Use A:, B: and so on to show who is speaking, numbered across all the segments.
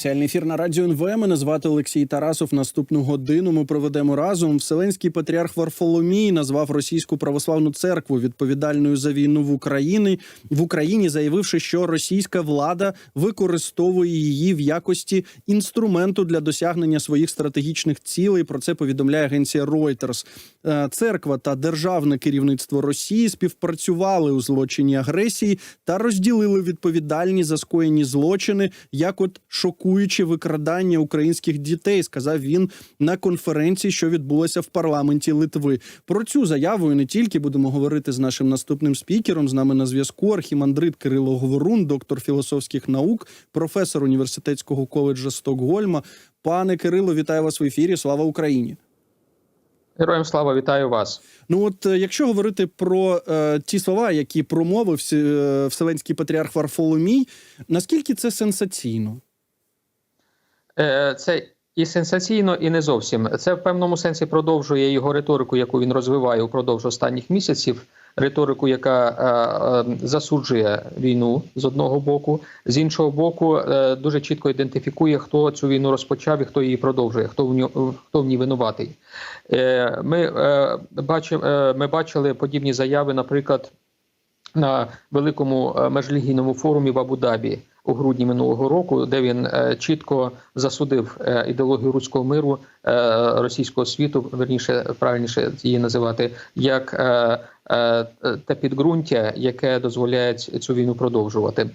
A: Спеціальний ефір на радіо НВ. Мене звати Олексій Тарасов. Наступну годину ми проведемо разом. Вселенський патріарх Варфоломій назвав російську православну церкву відповідальною за війну в Україні в Україні, заявивши, що російська влада використовує її в якості інструменту для досягнення своїх стратегічних цілей. Про це повідомляє агенція Reuters. Е, Церква та державне керівництво Росії співпрацювали у злочині агресії та розділили відповідальність за скоєні злочини, як от шокуюче викрадання українських дітей, сказав він на конференції, що відбулася в парламенті Литви. Про цю заяву і не тільки будемо говорити з нашим наступним спікером. З нами на зв'язку архімандрит Кирило Говорун, доктор філософських наук, професор університетського коледжа Стокгольма. Пане Кирило, вітаю вас в ефірі. Слава Україні!
B: Героям слава вітаю вас.
A: Ну от е, якщо говорити про е, ті слова, які промовив е, Вселенський патріарх Варфоломій, наскільки це сенсаційно?
B: Е, Це і сенсаційно, і не зовсім. Це в певному сенсі продовжує його риторику, яку він розвиває упродовж останніх місяців. Риторику, яка е, е, засуджує війну з одного боку, з іншого боку, е, дуже чітко ідентифікує, хто цю війну розпочав і хто її продовжує, хто в ньо, хто в ній винуватий. Е, Ми, е, бачив, е, ми бачили подібні заяви, наприклад, на великому е, межрелігійному форумі в Абу-Дабі у грудні минулого року, де він е, чітко засудив е, ідеологію руського миру е, російського світу, верніше правильніше її називати, як те підґрунтя, яке дозволяє цю війну продовжувати.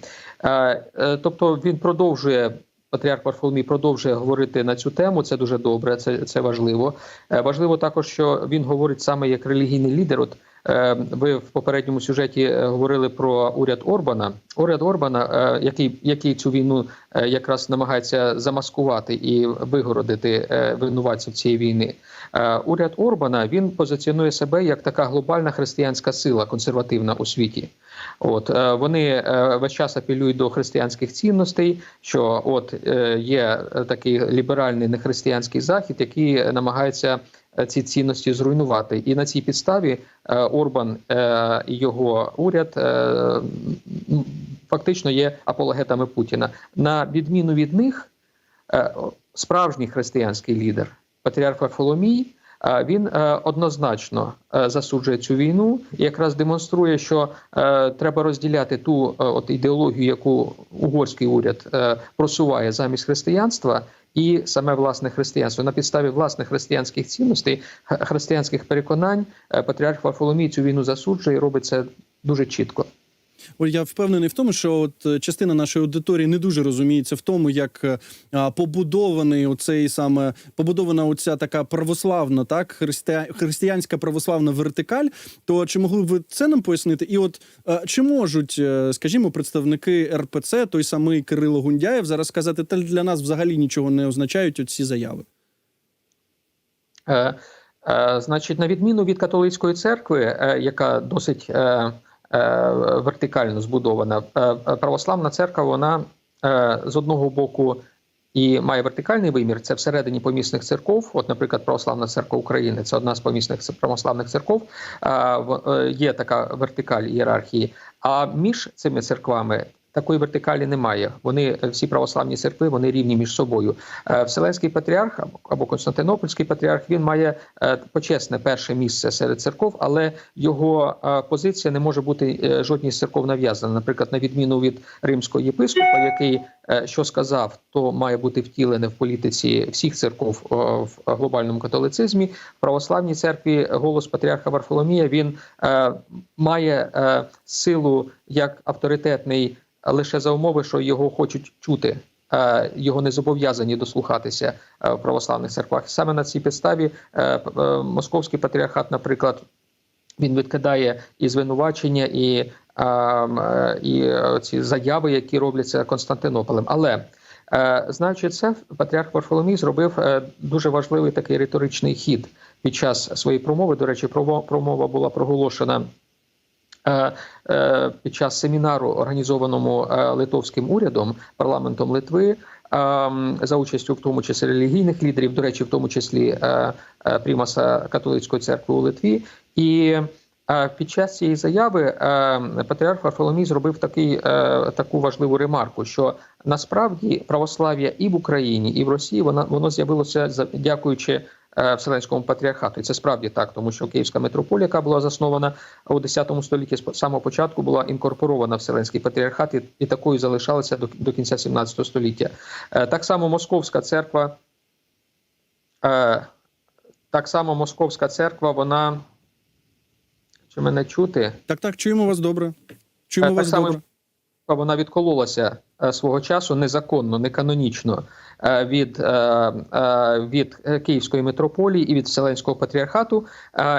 B: Тобто він продовжує. Патріарх Варфоломій продовжує говорити на цю тему. Це дуже добре. Це це важливо. Важливо також, що він говорить саме як релігійний лідер. От ви в попередньому сюжеті е, говорили про уряд Орбана. Уряд Орбана, е, який який цю війну е, якраз намагається замаскувати і вигородити е, винуватців цієї війни. Е, Уряд Орбана він позиціонує себе як така глобальна християнська сила консервативна у світі. От е, вони е, весь час апелюють до християнських цінностей, що от е, є такий ліберальний нехристиянський захід, який намагається е, ці цінності зруйнувати. І на цій підставі е, Орбан е, і його уряд е, фактично є апологетами Путіна. На відміну від них, е, справжній християнський лідер, патріарх Варфоломій, е, він е, однозначно е, засуджує цю війну якраз демонструє, що е, треба розділяти ту е, от ідеологію, яку угорський уряд е, просуває замість християнства, і саме власне християнство на підставі власних християнських цінностей, християнських переконань, е, патріарх Варфоломій цю війну засуджує і робить це дуже чітко.
A: Я впевнений в тому, що от е, частина нашої аудиторії не дуже розуміється в тому, як е, побудований оцей саме побудована оця така православна, так христия, християнська православна вертикаль. То чи могли б ви це нам пояснити? І от е, чи можуть, скажімо, представники РПЦ, той самий Кирило Гундяєв, зараз сказати, та для нас взагалі нічого не означають оці заяви?
B: Е, е, Значить, на відміну від католицької церкви, е, яка досить е, вертикально збудована, е, е, православна церква вона е, з одного боку і має вертикальний вимір. Це всередині помісних церков. От, наприклад, Православна церква України це одна з помісних православних церков. Е, е, Є така вертикаль ієрархії. А між цими церквами. Такої вертикалі немає. Вони е, всі православні церкви, вони рівні між собою. Е, Вселенський патріарх або- Константинопольський патріарх він має е, почесне перше місце серед церков, але його позиція не може бути жодній з церков нав'язана. Наприклад, на відміну від римського єпископа, який що сказав, то має бути втілене в політиці всіх церков в глобальному католицизмі. В православній церкві голос патріарха Варфоломія він має силу як авторитетний лише за умови, що його хочуть чути. Його не зобов'язані дослухатися в православних церквах. Саме на цій підставі е, е, московський патріархат, наприклад, він відкидає і звинувачення, і, е, і ці заяви, які робляться Константинополем. Але знаючи це, патріарх Варфоломій зробив дуже важливий такий риторичний хід під час своєї промови. До речі, промо- промова була проголошена. Е, е, Під час семінару, організованому е, литовським урядом, парламентом Литви, за участю в тому числі релігійних лідерів, до речі, в тому числі примаса католицької церкви у Литві, і під час цієї заяви е, патріарх Варфоломій зробив такий, е, таку важливу ремарку, що насправді православ'я і в Україні, і в Росії вона воно з'явилося дякуючи е, Вселенському патріархату. І це справді так, тому що Київська митрополія, яка була заснована у X столітті, з самого початку була інкорпорована в Вселенський патріархат і, і такою залишалася до, до кінця 17 століття. Так само Московська церква. Так само Московська церква, вона. Чи мене чути?
A: Так, так, чуємо вас добре. Чуємо
B: Так
A: вас
B: само
A: добре.
B: Вона відкололася е, свого часу незаконно, неканонічно е, від, е, від Київської митрополії і від Вселенського патріархату.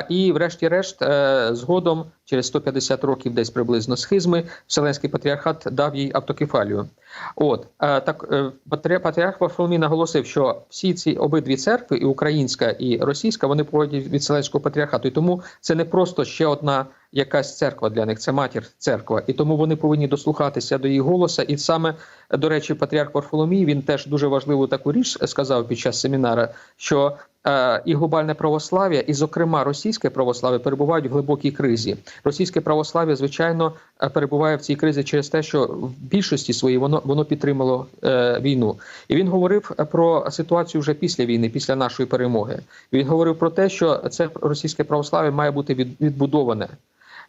B: І, врешті-решт, згодом, через 150 років, десь приблизно схизми, Вселенський патріархат дав їй автокефалію. От так патрі- патріарх Варфоломій наголосив, що всі ці обидві церкви, і українська, і російська, вони походять від Вселенського патріархату. І тому це не просто ще одна якась церква для них, це матір церква. І тому вони повинні дослухатися до її голоса. І саме до речі, патріарх Варфоломій він теж дуже важливу таку річ сказав під час семінара, що і глобальне православ'я, і, зокрема, російське православ'я перебувають в глибокій кризі. Російське православ'я, звичайно, е, перебуває в цій кризі через те, що в більшості своїй воно воно підтримало е, війну. І він говорив про ситуацію вже після війни, після нашої перемоги. Він говорив про те, що це російське православ'я має бути від, відбудоване.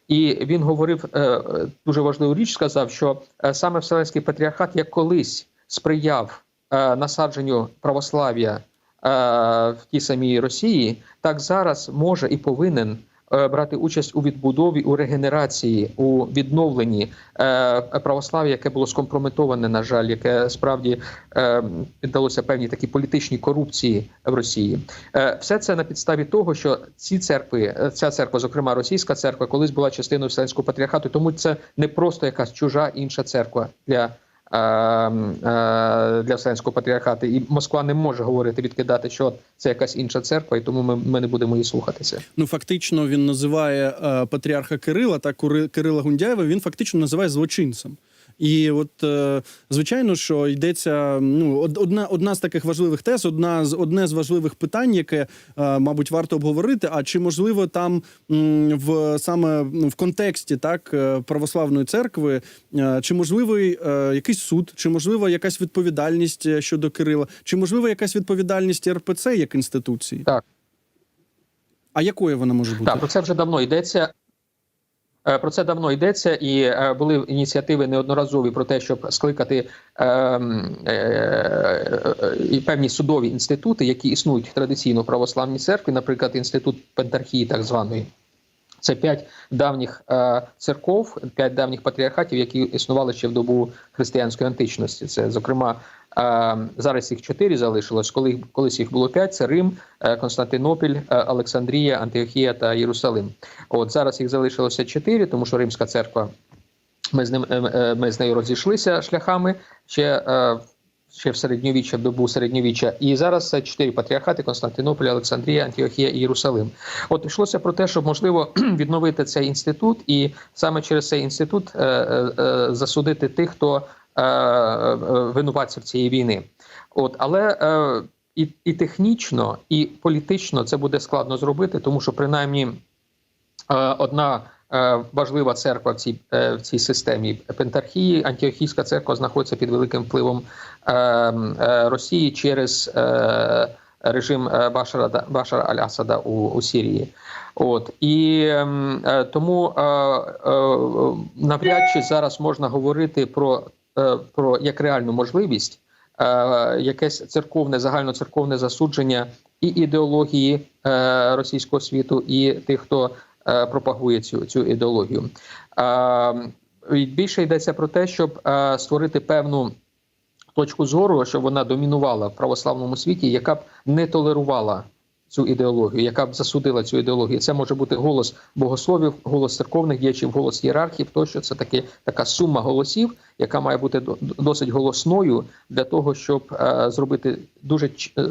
B: І він говорив е, е, дуже важливу річ. Сказав, що е, саме Вселенський патріархат як колись сприяв е, насадженню православ'я е, в тій самій Росії, так зараз може і повинен. е, Брати участь у відбудові, у регенерації, у відновленні е, православ'я, яке було скомпрометоване, на жаль, яке справді е, піддалося певній такій політичній корупції в Росії. Е, все це на підставі того, що ці церкви, е, ця церква, зокрема російська церква, колись була частиною Вселенського патріархату, тому це не просто якась чужа інша церква для. Е, м, е, Для Вселенського патріархату і Москва не може говорити відкидати, що це якась інша церква, і тому ми, ми не будемо її слухатися.
A: Ну фактично він називає е, патріарха Кирила та Кирила Гундяєва. Він фактично називає злочинцем. І от е, звичайно, що йдеться ну одна, одна з таких важливих тез, одна з одне з важливих питань, яке е, мабуть варто обговорити. А чи можливо там м, в саме в контексті так е, православної церкви, е, чи можливий е, якийсь суд, чи можливо якась відповідальність щодо Кирила, чи можливо якась відповідальність РПЦ як інституції?
B: Так.
A: А якою вона може бути?
B: Так, про це вже давно йдеться. Е, Про це давно йдеться, і е, були ініціативи неодноразові про те, щоб скликати е, м, е, певні судові інститути, які існують в традиційно православній церкві, наприклад, інститут пентархії, так званої. Це п'ять давніх е, церков, п'ять давніх патріархатів, які існували ще в добу християнської античності. Це, зокрема, е, зараз їх чотири залишилось. Коли колись їх було п'ять: це Рим, е, Константинопіль, Олександрія, Антиохія та Єрусалим. От зараз їх залишилося чотири, тому що Римська церква. Ми з ним ми з нею розійшлися шляхами ще. е, Ще в середньовіччя, в добу середньовіччя, і зараз це чотири патріархати: Константинополь, Олександрія, Антіохія і Єрусалим. От йшлося про те, щоб можливо відновити цей інститут, і саме через цей інститут е, е, е, засудити тих, хто е, е, винуватців цієї війни. От, але е, і, і технічно, і політично це буде складно зробити, тому що принаймні е, одна. Е, Важлива церква в цій е, в цій системі Пентархії, Антіохійська церква знаходиться під великим впливом е, Росії через режим Башара Башара Аль-Асада у, у Сирії. От і тому навряд чи зараз можна говорити про, про як реальну можливість якесь церковне загальноцерковне засудження і ідеології російського світу, і тих, хто пропагує цю, цю ідеологію. Е, більше йдеться про те, щоб е, створити певну точку зору, щоб вона домінувала в православному світі, яка б не толерувала цю ідеологію, яка б засудила цю ідеологію. Це може бути голос богословів, голос церковних діячів, голос ієрархів. Тощо це таки така сума голосів, яка має бути до- досить голосною для того, щоб е, зробити дуже е,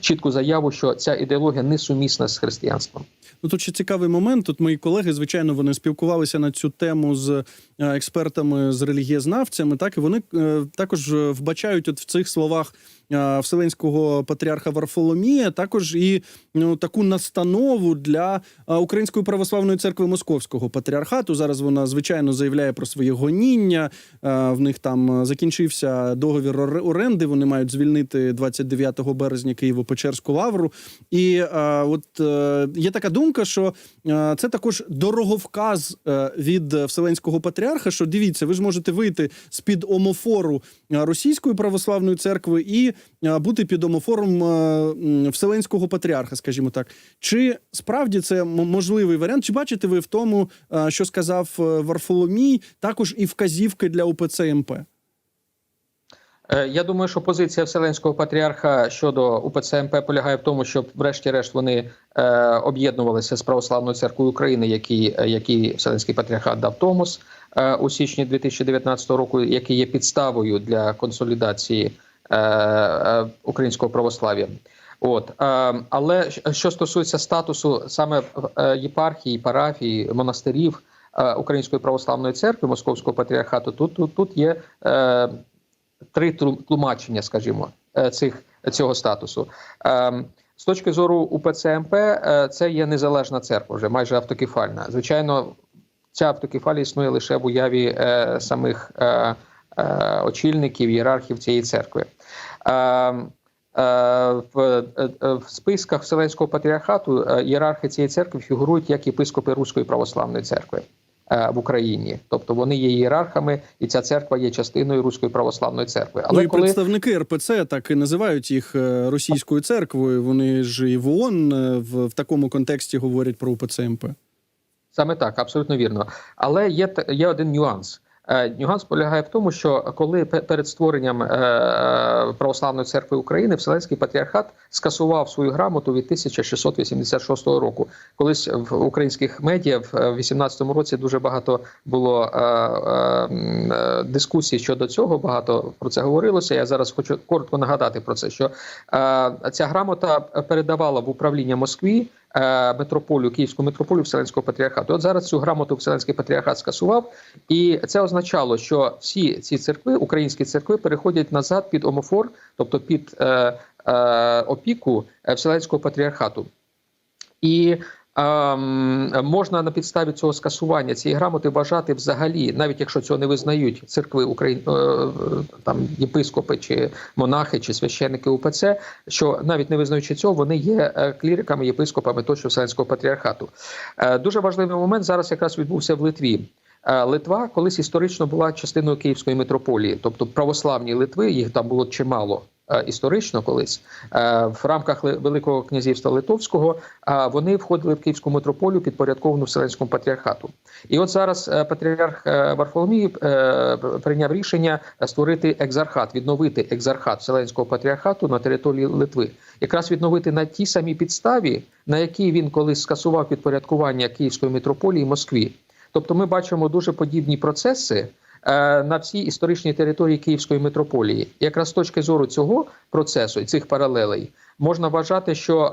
B: чітку заяву, що ця ідеологія несумісна з християнством.
A: Ну тут ще цікавий момент. Тут мої колеги, звичайно, вони спілкувалися на цю тему з експертами з релігієзнавцями, так і вони е, також е, вбачають от в цих словах е, Вселенського патріарха Варфоломія також і ну, таку настанову для е, Української православної церкви Московського патріархату. Зараз вона звичайно заявляє про своє гоніння. Е, В них там е, закінчився договір ор- оренди. Вони мають звільнити 29 березня Києво-Печерську лавру. І е, от е, є така думка, що е, це також дороговказ е, від Вселенського патріарха. Що дивіться, ви ж можете вийти з під омофору Російської православної церкви і бути під омофором Вселенського патріарха, скажімо так. Чи справді це можливий варіант? Чи бачите ви в тому, що сказав е, Варфоломій, також і вказівки для УПЦ МП?
B: Е, Я думаю, що позиція Вселенського патріарха щодо УПЦ МП полягає в тому, щоб, врешті-решт, вони е, об'єднувалися з Православною церквою України, який, е, який Вселенський патріархат дав Томос у січні 2019 року, який є підставою для консолідації е, е, українського православ'я. От е, але що стосується статусу саме е, єпархії, парафії, монастирів е, Української православної церкви Московського патріархату, тут тут, тут є. Е, три тлумачення, скажімо, е, цих цього статусу. З точки зору УПЦ МП, е, це є незалежна церква, вже майже автокефальна. Звичайно, ця автокефалія існує лише в уяві е, самих е, е, очільників, ієрархів цієї церкви. Е, В, е, е, в списках Вселенського патріархату е, ієрархи цієї церкви фігурують як єпископи Руської православної церкви е, в Україні, тобто вони є ієрархами, і ця церква є частиною Руської православної церкви.
A: Але ну, і
B: коли
A: представники РПЦ так і називають їх е, російською церквою. Вони ж і в ООН е, в, в такому контексті говорять про УПЦ МП.
B: Саме так, абсолютно вірно. Але є є один нюанс. Е, Нюанс полягає в тому, що коли перед створенням е, Православної церкви України Вселенський патріархат скасував свою грамоту від 1686 року. Колись в українських медіа в 18-му році дуже багато було е, е, е, дискусій щодо цього. Багато про це говорилося. Я зараз хочу коротко нагадати про це, що е, ця грамота передавала в управління Москві е, митрополію, Київську метрополію Вселенського патріархату. От зараз цю грамоту Вселенський патріархат скасував, і це означало, що всі ці церкви, українські церкви, переходять назад під омофор, тобто під е, е, опіку е, Вселенського патріархату. І можна на підставі цього скасування цієї грамоти вважати взагалі, навіть якщо цього не визнають церкви Україн, е, там єпископи чи монахи чи священники УПЦ, що навіть не визнаючи цього, вони є е, кліриками, єпископами тощо Вселенського патріархату. Е, Дуже важливий момент зараз якраз відбувся в Литві. Е, Литва колись історично була частиною Київської митрополії, тобто православні Литви, їх там було чимало е, історично колись. Е, В рамках Великого князівства Литовського е, вони входили в Київську митрополію, підпорядковану Вселенському патріархату. І от зараз е, патріарх е, Варфоломій е, прийняв рішення створити екзархат, відновити екзархат Вселенського патріархату на території Литви, якраз відновити на тій самій підставі, на якій він колись скасував підпорядкування Київської митрополії Москві. Тобто, ми бачимо дуже подібні процеси е, на всій історичній території Київської митрополії. Якраз з точки зору цього процесу і цих паралелей можна вважати, що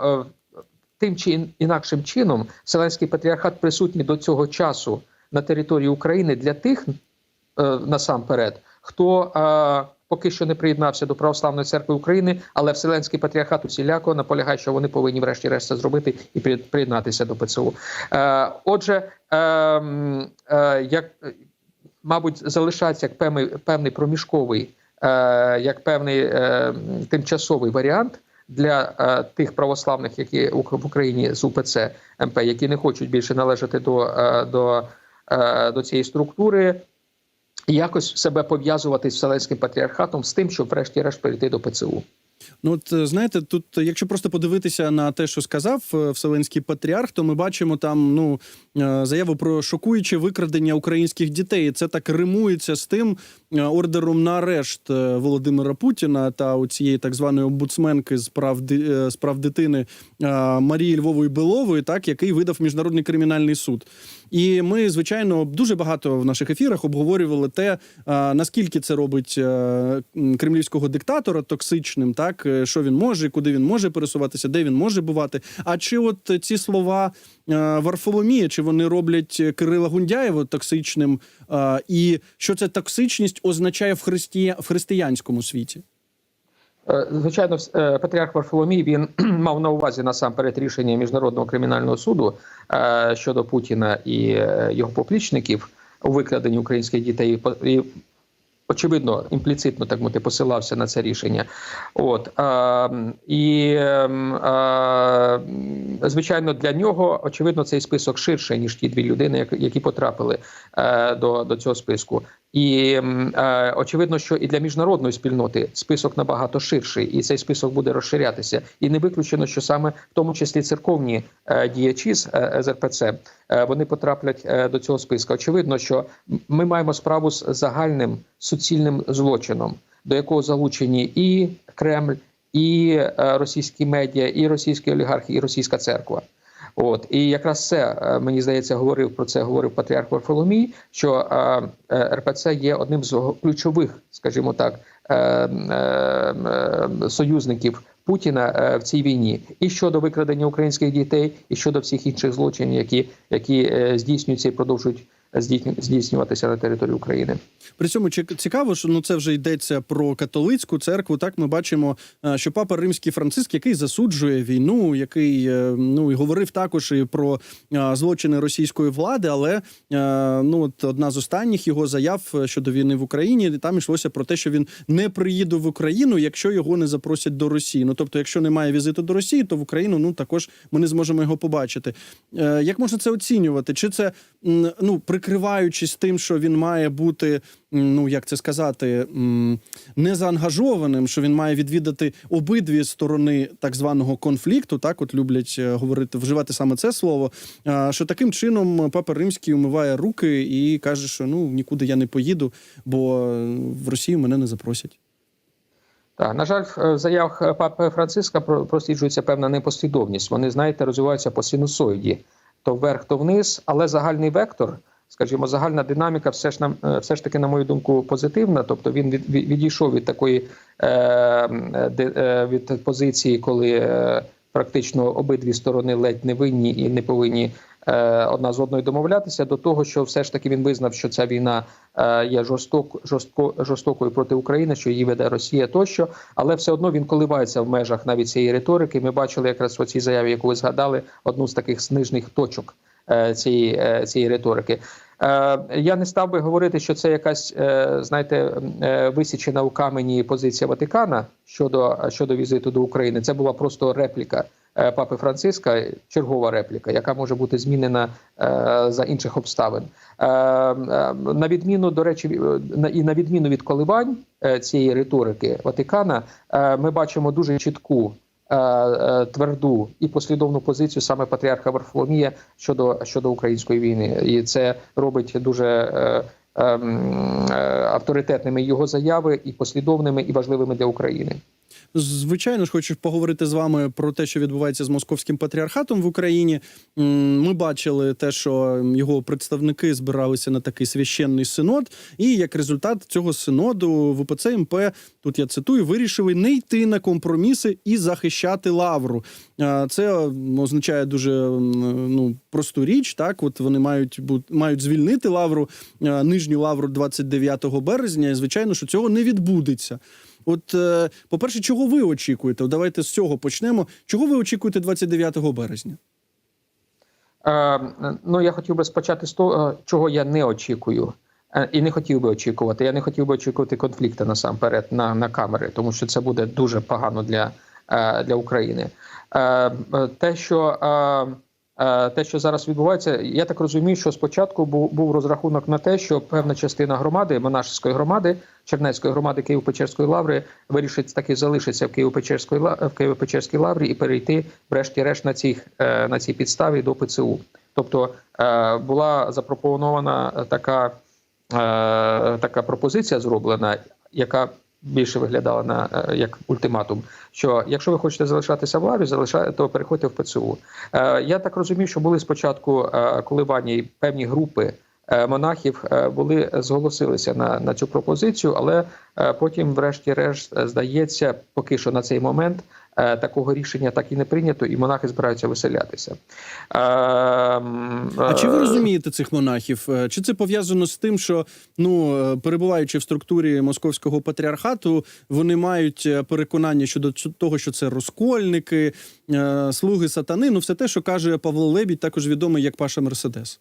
B: е, тим чи інакшим чином Вселенський патріархат присутній до цього часу на території України для тих е, насамперед, хто е, поки що не приєднався до Православної церкви України, але Вселенський патріархат усіляко наполягає, що вони повинні врешті-решт це зробити і приєднатися до ПЦУ. Е, отже, е, е, як е, мабуть, залишається як певний, певний проміжковий, е, як певний е, тимчасовий варіант для е, тих православних, які в Україні з УПЦ МП, які не хочуть більше належати до, е, до, е, до цієї структури. Якось себе пов'язувати з Вселенським патріархатом з тим, щоб врешті-решт перейти до ПЦУ.
A: Ну, от е, знаєте, тут, якщо просто подивитися на те, що сказав е, Вселенський патріарх, то ми бачимо там ну е, заяву про шокуюче викрадення українських дітей. Це так римується з тим ордером на арешт Володимира Путіна та у цієї так званої омбудсменки з прав з прав дитини Марії Львової Белової, так який видав міжнародний кримінальний суд. І ми, звичайно, дуже багато в наших ефірах обговорювали те, е, наскільки це робить е, кремлівського диктатора токсичним, так е, що він може, куди він може пересуватися, де він може бувати. А чи от ці слова Варфоломія, чи вони роблять Кирила Гундяєва токсичним? І що ця токсичність означає в христия... в християнському світі?
B: Е, Звичайно, е, патріарх Варфоломій він мав на увазі насамперед рішення міжнародного кримінального суду е, щодо Путіна і його поплічників у викраденні українських дітей. І очевидно, імпліцитно так мовити, посилався на це рішення. От е, і ем, звичайно, для нього очевидно цей список ширший ніж ті дві людини, які потрапили до, до цього списку. І е, очевидно, що і для міжнародної спільноти список набагато ширший, і цей список буде розширятися. І не виключено, що саме в тому числі церковні е, діячі з е, ЗРПЦ е, вони потраплять е, до цього списку. Очевидно, що ми маємо справу з загальним суцільним злочином, до якого залучені і Кремль, і е, російські медіа, і російські олігархи, і російська церква. От і якраз це е, мені здається, говорив про це говорив патріарх Варфоломій, що е, е, РПЦ є одним з ключових, скажімо так, союзників Путіна в цій війні, і щодо викрадення українських дітей, і щодо всіх інших злочинів, які, які здійснюються і продовжують здійснюватися на території України.
A: При цьому цікаво, що ну це вже йдеться про католицьку церкву. Так ми бачимо, е, що папа Римський Франциск, який засуджує війну, який е, ну і говорив також і про е, злочини російської влади. Але ну от одна з останніх його заяв щодо війни в Україні, там йшлося про те, що він не приїде в Україну, якщо його не запросять до Росії. Ну тобто, якщо немає візиту до Росії, то в Україну ну також ми не зможемо його побачити. Як можна це оцінювати? Чи це ну прикриваючись тим, що він має бути, ну як це сказати, м, не заангажованим, що він має відвідати обидві сторони так званого конфлікту, так от люблять е, говорити, вживати саме це слово. Що таким чином папа Римський умиває руки і каже, що ну нікуди я не поїду, бо е, в Росію мене не запросять.
B: Так, на жаль, в заявах е, папи Франциска просліджується певна непослідовність. Вони, знаєте, розвиваються по синусоїді, то вверх, то вниз, але загальний вектор, скажімо, загальна динаміка, все ж нам е, все ж таки, на мою думку, позитивна. Тобто він від, від- відійшов від такої е, е, від позиції, коли е, практично обидві сторони ледь не винні і не повинні одна з одною домовлятися, до того, що все ж таки він визнав, що ця війна є жорсток, жорстко, жорстокою проти України, що її веде Росія тощо, але все одно він коливається в межах навіть цієї риторики. Ми бачили якраз у цій заяві, яку ви згадали, одну з таких снижних точок цієї, е, цієї риторики. Е, Я не став би говорити, що це якась, е, знаєте, е, висічена у камені позиція Ватикана щодо, щодо візиту до України. Це була просто репліка е, папи Франциска, чергова репліка, яка може бути змінена е, за інших обставин. Е, е, На відміну, до речі, е, і на відміну від коливань е, цієї риторики Ватикана, е, ми бачимо дуже чітку. Е, е, Тверду і послідовну позицію саме патріарха Варфоломія щодо щодо української війни, і це робить дуже е, ем, авторитетними його заяви, і послідовними, і важливими для України.
A: Звичайно ж, хочу поговорити з вами про те, що відбувається з московським патріархатом в Україні. Ми бачили те, що його представники збиралися на такий священний синод, і як результат цього синоду в УПЦ МП, тут я цитую, вирішили не йти на компроміси і захищати лавру. Це означає дуже ну просту річ. Так, от вони мають бути мають звільнити лавру, нижню лавру 29 березня. І звичайно, що цього не відбудеться. От, е, по-перше, чого ви очікуєте? Давайте з цього почнемо. Чого ви очікуєте 29 березня?
B: Е, ну, я хотів би спочати з того, чого я не очікую. Е, І не хотів би очікувати. Я не хотів би очікувати конфлікту насамперед на, на камери, тому що це буде дуже погано для, е, для України. Е, е, Те, що е, е, те, що зараз відбувається, я так розумію, що спочатку був, був розрахунок на те, що певна частина громади, монашеської громади, Чернецької громади Києво-Печерської лаври вирішить таки залишитися в Києво-Печерської ла- в Києво-Печерській лаврі і перейти, врешті-решт, на цій, е, на цій підставі до ПЦУ. Тобто е, була запропонована така, е, така пропозиція зроблена, яка більше виглядала на як ультиматум. Що якщо ви хочете залишатися в лаврі, залишайте, то переходьте в ПЦУ. Я так розумію, що були спочатку коливання певні групи монахів е, були зголосилися на, на цю пропозицію, але е, потім, врешті-решт, е, здається, поки що на цей момент е, такого рішення так і не прийнято, і монахи збираються виселятися. Е,
A: А чи ви
B: е,
A: розумієте цих монахів? Е, Чи це пов'язано з тим, що ну е, перебуваючи в структурі московського патріархату, вони мають е, переконання щодо того, що це розкольники, е, слуги сатани? Ну, все те, що каже Павло Лебідь, також відомий як Паша Мерседес.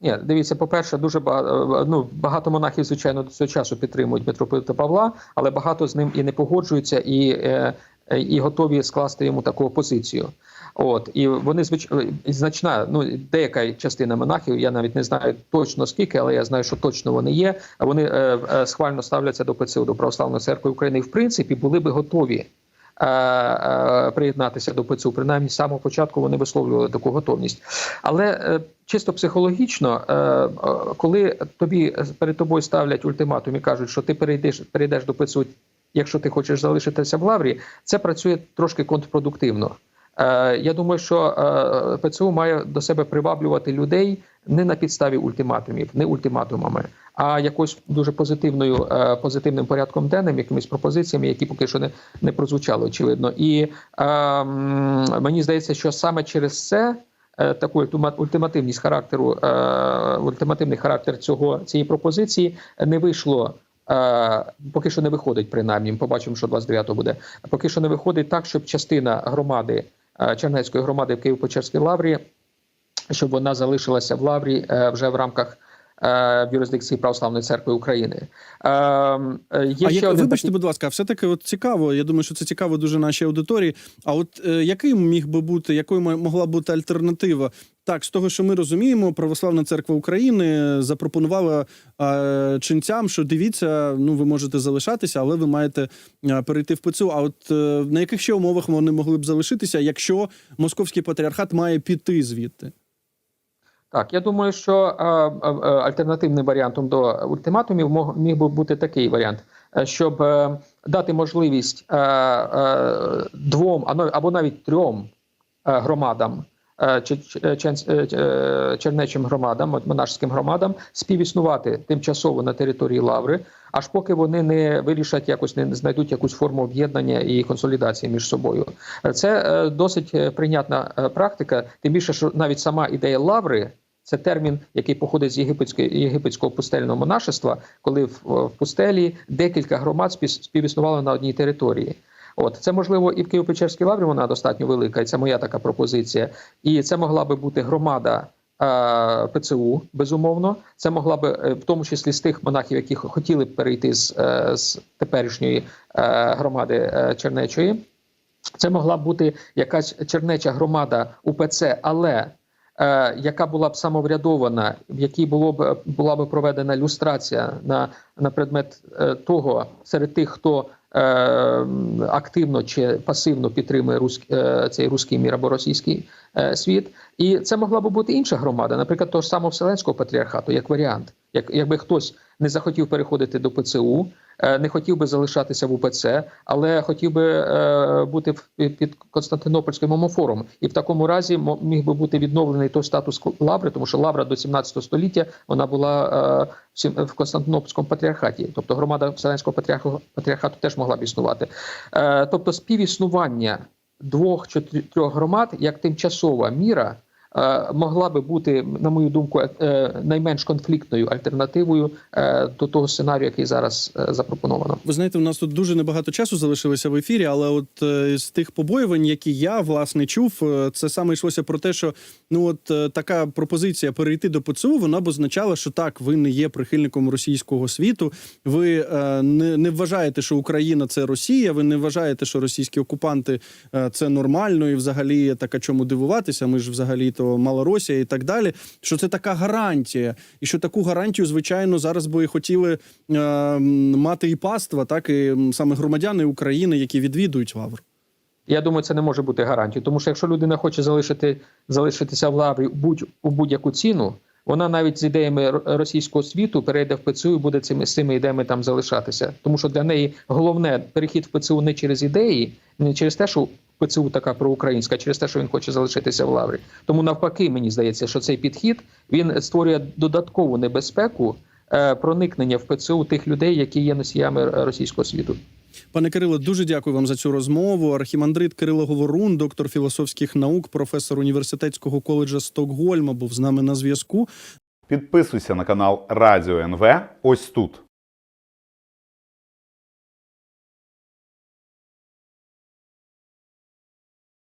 B: Ні, дивіться, по-перше, дуже багато, ну, багато монахів, звичайно, до цього часу підтримують митрополита Павла, але багато з ним і не погоджуються, і, е, е, і готові скласти йому таку позицію. От і вони звичайно значна, ну деяка частина монахів, я навіть не знаю точно скільки, але я знаю, що точно вони є. Вони е, е, схвально ставляться до ПЦУ, до Православної церкви України. І в принципі були би готові. Е, е, Приєднатися до ПЦУ, принаймні з самого початку вони висловлювали таку готовність. Але е, чисто психологічно, коли тобі перед тобою ставлять ультиматум і кажуть, що ти перейдеш, перейдеш до ПЦУ, якщо ти хочеш залишитися в лаврі, це працює трошки контрпродуктивно. Я думаю, що ПЦУ має до себе приваблювати людей не на підставі ультиматумів, не ультиматумами, а якось дуже позитивною е, позитивним порядком денним, якимись пропозиціями, які поки що не, не прозвучали, очевидно. І е, мені здається, що саме через це. е, Таку ультимативність характеру, е, ультимативний характер цього цієї пропозиції не вийшло. Поки що не виходить, принаймні. Побачимо, що 29-го буде. Поки що не виходить так, щоб частина громади Чернецької громади в Києво-Печерській лаврі, щоб вона залишилася в лаврі вже в рамках е, юрисдикції Православної церкви України. Е, е, Є
A: а
B: ще
A: як,
B: один
A: вибачте,
B: такий-
A: будь ласка, все таки от цікаво. Я думаю, що це цікаво дуже нашій аудиторії. А от е, яким міг би бути, якою могла бути альтернатива? Так, з того, що ми розуміємо, Православна церква України запропонувала е, ченцям, що дивіться, ну ви можете залишатися, але ви маєте е, перейти в ПЦУ. А от е, на яких ще умовах вони могли б залишитися, якщо московський патріархат має піти звідти?
B: Так, я думаю, що е, е, е, альтернативним варіантом до ультиматумів мог, міг би бути такий варіант, щоб дати можливість двом а або навіть трьом громадам. Е, е, е, Чернечим громадам, монашським громадам співіснувати тимчасово на території Лаври, аж поки вони не вирішать якось, не знайдуть якусь форму об'єднання і консолідації між собою. Це досить прийнятна практика, тим більше, що навіть сама ідея Лаври. Це термін, який походить з єгипетської єгипетського пустельного монашества, коли в, пустелі декілька громад спів- співіснували на одній території. От це можливо і в Києво-Печерській лаврі вона достатньо велика, і це моя така пропозиція. І це могла би бути громада е, ПЦУ, безумовно. Це могла би е, в тому числі з тих монахів, які хотіли б перейти з, е, з теперішньої громади Чернечої. Це могла б бути якась чернеча громада УПЦ, але яка була б самоврядована, в якій було б була б проведена люстрація на, на предмет того серед тих, хто активно чи пасивно підтримує русь, е, цей руський мір або російський е, світ. І це могла б бути інша громада, наприклад, того ж самого Вселенського патріархату, як варіант. Як, якби хтось не захотів переходити до ПЦУ, е, не хотів би залишатися в УПЦ, але хотів би е, бути під Константинопольським омофором. І в такому разі міг би бути відновлений той статус лаври, тому що лавра до 17 століття вона була е, в Константинопольському патріархаті. Тобто громада Вселенського патріархату теж могла б існувати. Тобто співіснування двох чи трьох громад як тимчасова міра. Е, Могла би бути, на мою думку, е, найменш конфліктною альтернативою е, до того сценарію, який зараз запропоновано.
A: Ви знаєте, у нас тут дуже небагато часу залишилося в ефірі, але от з тих побоювань, які я власне чув, це саме йшлося про те, що ну от така пропозиція перейти до ПЦУ, вона б означала, що так, ви не є прихильником російського світу. Ви не, не вважаєте, що Україна це Росія. Ви не вважаєте, що російські окупанти це нормально, і взагалі так а чому дивуватися? Ми ж взагалі то Малоросія і так далі. Що це така гарантія, і що таку гарантію, звичайно, зараз би хотіли е, мати і паства, так і саме громадяни України, які відвідують Лавр.
B: Я думаю, це не може бути гарантією, тому що якщо людина хоче залишити залишитися в лаврі будь у будь-яку ціну, вона навіть з ідеями російського світу перейде в ПЦУ і буде цими з цими ідеями там залишатися. Тому що для неї головне перехід в ПЦУ не через ідеї, не через те, що ПЦУ така проукраїнська через те, що він хоче залишитися в лаврі. Тому навпаки, мені здається, що цей підхід він створює додаткову небезпеку е, проникнення в ПЦУ тих людей, які є носіями е, російського світу.
A: Пане Кирило, дуже дякую вам за цю розмову. Архімандрит Кирило Говорун, доктор філософських наук, професор університетського коледжа Стокгольма, був з нами на зв'язку.
C: Підписуйся на канал Радіо НВ ось тут.